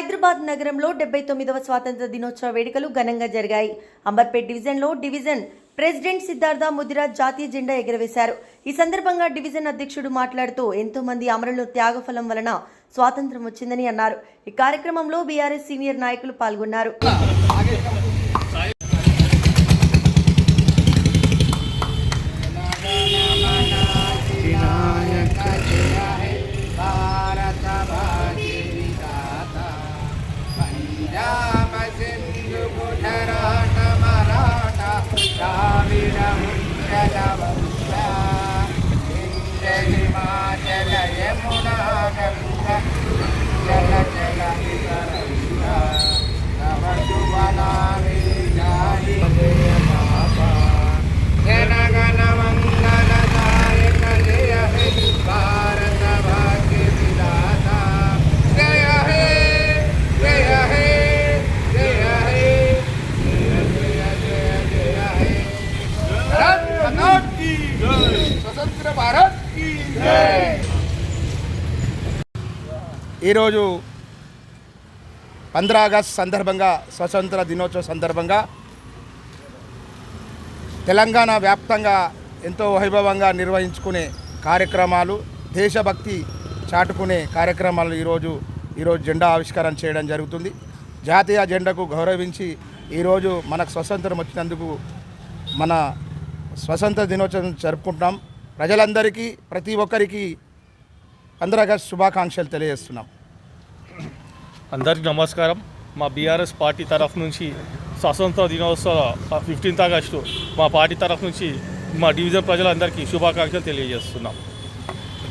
హైదరాబాద్ నగరంలో డెబ్బై తొమ్మిదవ స్వాతంత్ర దినోత్సవ వేడుకలు ఘనంగా జరిగాయి. అంబర్పేట్ డివిజన్లో డివిజన్ ప్రెసిడెంట్ సిద్ధార్థ ముదిరాజ్ జాతీయ జెండా ఎగురవేశారు. ఈ సందర్భంగా డివిజన్ అధ్యక్షుడు మాట్లాడుతూ ఎంతో మంది అమరులు త్యాగఫలం వలన స్వాతంత్రం వచ్చిందని అన్నారు. ఈ కార్యక్రమంలో బీఆర్ఎస్ సీనియర్ నాయకులు పాల్గొన్నారు. భారత్ ఈరోజు పంద్రా ఆగస్ట్ సందర్భంగా స్వతంత్ర దినోత్సవ సందర్భంగా తెలంగాణ వ్యాప్తంగా ఎంతో వైభవంగా నిర్వహించుకునే కార్యక్రమాలు దేశభక్తి చాటుకునే కార్యక్రమాలు ఈరోజు ఈరోజు జెండా ఆవిష్కారం చేయడం జరుగుతుంది. జాతీయ జెండాకు గౌరవించి ఈరోజు మనకు స్వతంత్రం వచ్చినందుకు మన స్వతంత్ర దినోత్సవం జరుపుకుంటున్నాం. ప్రజలందరికీ ప్రతి ఒక్కరికి అందరగా శుభాకాంక్షలు తెలియజేస్తున్నాం. అందరికీ నమస్కారం. మా బీఆర్ఎస్ పార్టీ తరఫు నుంచి స్వతంత్ర దినోత్సవ ఫిఫ్టీన్త్ ఆగస్టు మా పార్టీ తరఫు నుంచి మా డివిజన్ ప్రజలందరికీ శుభాకాంక్షలు తెలియజేస్తున్నాం.